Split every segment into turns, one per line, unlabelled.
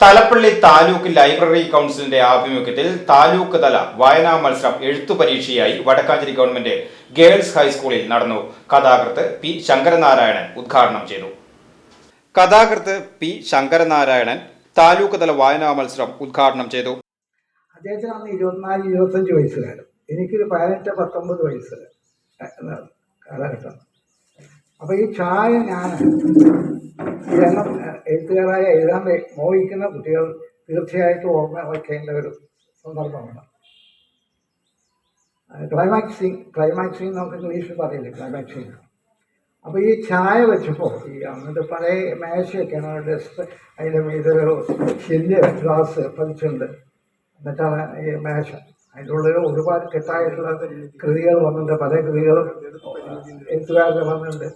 Thalappilly taluk library കൗൺസിലിന്റെ ആഭിമുഖ്യത്തിൽ താലൂക്ക് തല വായനാ മത്സരം എഴുത്തു പരീക്ഷയായി വടക്കാഞ്ചേരി ഗവൺമെന്റ് ഗേൾസ് ഹൈസ്കൂളിൽ നടന്നു. കഥാകൃത്ത് പി ശങ്കരനാരായണൻ ഉദ്ഘാടനം ചെയ്തു. കഥാകൃത്ത് പി ശങ്കരനാരായണൻ താലൂക്ക് തല വായനാ മത്സരം ഉദ്ഘാടനം ചെയ്തു.
അദ്ദേഹത്തിന് അന്ന് ഇരുപത്തിനാല് ഇരുപത്തഞ്ച് വയസ്സുകാരും എനിക്കൊരു പതിനെട്ട് പത്തൊമ്പത് വയസ്സ്. കാലഘട്ടം. അപ്പൊ ഈ ചായ ഞാൻ എഴുത്തുകാരായ എഴുതാൻ മോഹിക്കുന്ന കുട്ടികൾ തീർച്ചയായിട്ടും ഓർമ്മ വയ്ക്കേണ്ട ഒരു സന്ദർഭമാണ്. ക്ലൈമാക്സിങ് ക്ലൈമാക്സിങ് നമുക്ക് ഇംഗ്ലീഷിൽ പറയില്ലേ ക്ലൈമാക്സിങ് അപ്പോൾ ഈ ചായ വെച്ചപ്പോൾ ഈ അന്നത്തെ പഴയ മേശയൊക്കെയാണ് ഡെസ്ക് അതിന്റെ മീതെ ഒരു ചെല്ല് ഗ്ലാസ് പതിച്ചുണ്ട് എന്നിട്ടാണ് ഈ മേശ. അതിന്റെ ഉള്ളിൽ ഒരുപാട് കെട്ടായിട്ടുള്ള കൃതികൾ വന്നിട്ടുണ്ട് പല കൃതികളും എഴുത്തുകാരുടെ വന്നിട്ടുണ്ട്.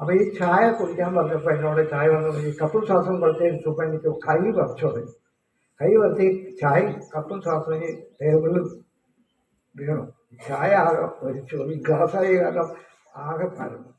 അപ്പോൾ ഈ ചായ കുടിക്കാൻ പറഞ്ഞപ്പോൾ എന്നോട് ചായ വന്നപ്പോൾ ഈ കപ്പും ശ്വാസം സുഖം എനിക്ക് കൈ പറിച്ചു തുടങ്ങി കൈ പറിച്ച് ചായ കപ്പും ശ്വാസം ടേബിളിൽ വീണു. ചായ ആകെ ഒരിച്ചു ഈ ഗ്ലാസ്സായി കാരണം ആകെ പരന്നു.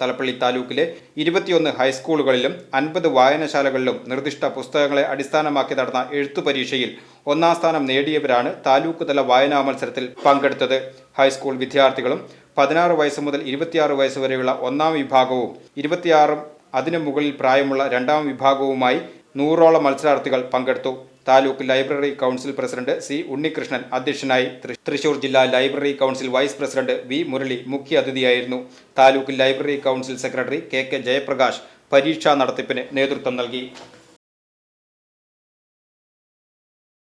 തലപ്പള്ളി താലൂക്കിലെ ഇരുപത്തിയൊന്ന് ഹൈസ്കൂളുകളിലും അൻപത് വായനശാലകളിലും നിർദ്ദിഷ്ട പുസ്തകങ്ങളെ അടിസ്ഥാനമാക്കി നടന്ന എഴുത്തു പരീക്ഷയിൽ ഒന്നാം സ്ഥാനം നേടിയവരാണ് താലൂക്ക് തല വായനാ മത്സരത്തിൽ പങ്കെടുത്തത്. ഹൈസ്കൂൾ വിദ്യാർത്ഥികളും പതിനാറ് വയസ്സ് മുതൽ ഇരുപത്തിയാറ് വയസ്സ് വരെയുള്ള ഒന്നാം വിഭാഗവും ഇരുപത്തിയാറും അതിനു മുകളിൽ പ്രായമുള്ള രണ്ടാം വിഭാഗവുമായി നൂറോളം മത്സരാർത്ഥികൾ പങ്കെടുത്തു. Taluk library council president C Unnikrishnan അധ്യക്ഷനായി തൃശൂർ ജില്ലാ library council vice president V Murali മുഖ്യ അതിഥിയായിരുന്നു. Taluk library council secretary K K Jayaprakash പരീക്ഷാ നടത്തിപ്പിന് നേതൃത്വം നൽകി.